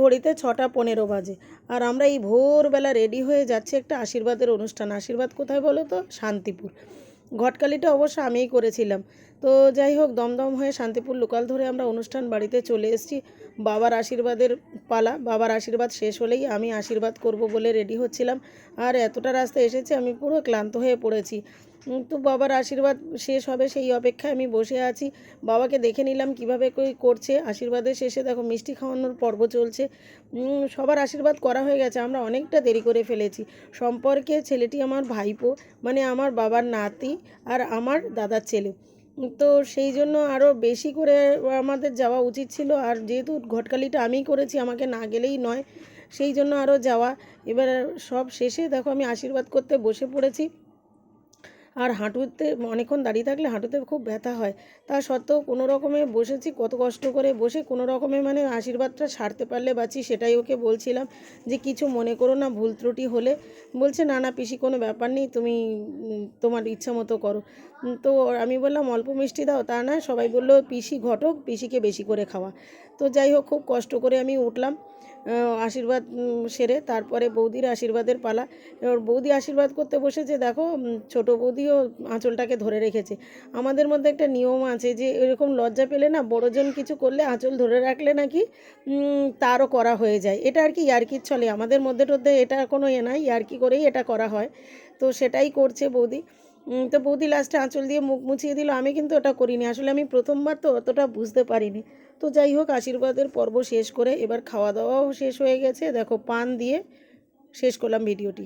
ঘড়িতে ছটা পনেরো বাজে। আর আমরা এই ভোরবেলা রেডি হয়ে যাচ্ছি একটা আশীর্বাদের অনুষ্ঠান। আশীর্বাদ কোথায় বলো তো? শান্তিপুর। ঘটকালিটা অবশ্য আমিই করেছিলাম। তো যাই হোক, দমদম হয়ে শান্তিপুর লোকাল ধরে আমরা অনুষ্ঠান বাড়িতে চলে এসেছি। বাবার আশীর্বাদের পালা, বাবার আশীর্বাদ শেষ হলেই আমি আশীর্বাদ করব বলে রেডি হচ্ছিলাম। আর এতটা রাস্তা এসেছি, আমি পুরো ক্লান্ত হয়ে পড়েছি। তো বাবার আশীর্বাদ শেষ হবে, সেই অপেক্ষায় আমি বসে আছি। বাবাকে দেখে নিলাম কীভাবে করছে। আশীর্বাদের শেষে দেখো মিষ্টি খাওয়ানোর পর্ব চলছে। সবার আশীর্বাদ করা হয়ে গেছে, আমরা অনেকটা দেরি করে ফেলেছি। সম্পর্কে ছেলেটি আমার ভাইপো মানে আমার বাবার নাতি আর আমার দাদার ছেলে। তো সেই জন্য আরও বেশি করে আমাদের যাওয়া উচিত ছিল। আর যেহেতু ঘটকালিটা আমিই করেছি, আমাকে না গেলেই নয়। সেই জন্য আরও যাওয়া। এবার সব শেষে দেখো আমি আশীর্বাদ করতে বসে পড়েছি। আর হাঁটুতে অনেকক্ষণ দাঁড়িয়ে থাকলে হাঁটুতে খুব ব্যথা হয়। তা সত্ত্বেও কোনো রকমে বসেছি, কত কষ্ট করে বসে কোনো রকমে মানে আশীর্বাদটা সারতে পারলে বাঁচি সেটাই ওকে বলছিলাম যে কিছু মনে করো না, ভুল ত্রুটি হলে। বলছে, না না, পিসি, কোনো ব্যাপার নেই, তুমি তোমার ইচ্ছা মতো করো। তো আমি বললাম, অল্প মিষ্টি দাও। তা না, সবাই বলল, পিসি ঘটক, পিসিকে বেশি করে খাওয়া। তো যাই হোক, খুব কষ্ট করে আমি উঠলাম আশীর্বাদ সেরে। তারপরে বৌদির আশীর্বাদের পালা। এবার বৌদি আশীর্বাদ করতে বসেছে, দেখো ছোট বৌদিও আঁচলটাকে ধরে রেখেছে। আমাদের মধ্যে একটা নিয়ম আছে যে, এরকম লজ্জা পেলে না বড়জন কিছু করলে আঁচল ধরে রাখলে নাকি তারও করা হয়ে যায়। এটা আর কি ইয়ার্কির চলে আমাদের মধ্যে টধ্যে এটা কোনো এ নাই, ইয়ার্কি করেই এটা করা হয়। তো সেটাই করছে বৌদি। তো বৌদি লাস্টে আঁচল দিয়ে মুখ মুছিয়ে দিল। আমি কিন্তু ওটা করিনি। আসলে আমি প্রথমবার তো অতটা বুঝতে পারিনি। তো যাই হোক, আশীর্বাদের পর্ব শেষ করে এবার খাওয়া দাওয়াও শেষ হয়ে গেছে। দেখো, পান দিয়ে শেষ করলাম ভিডিওটি।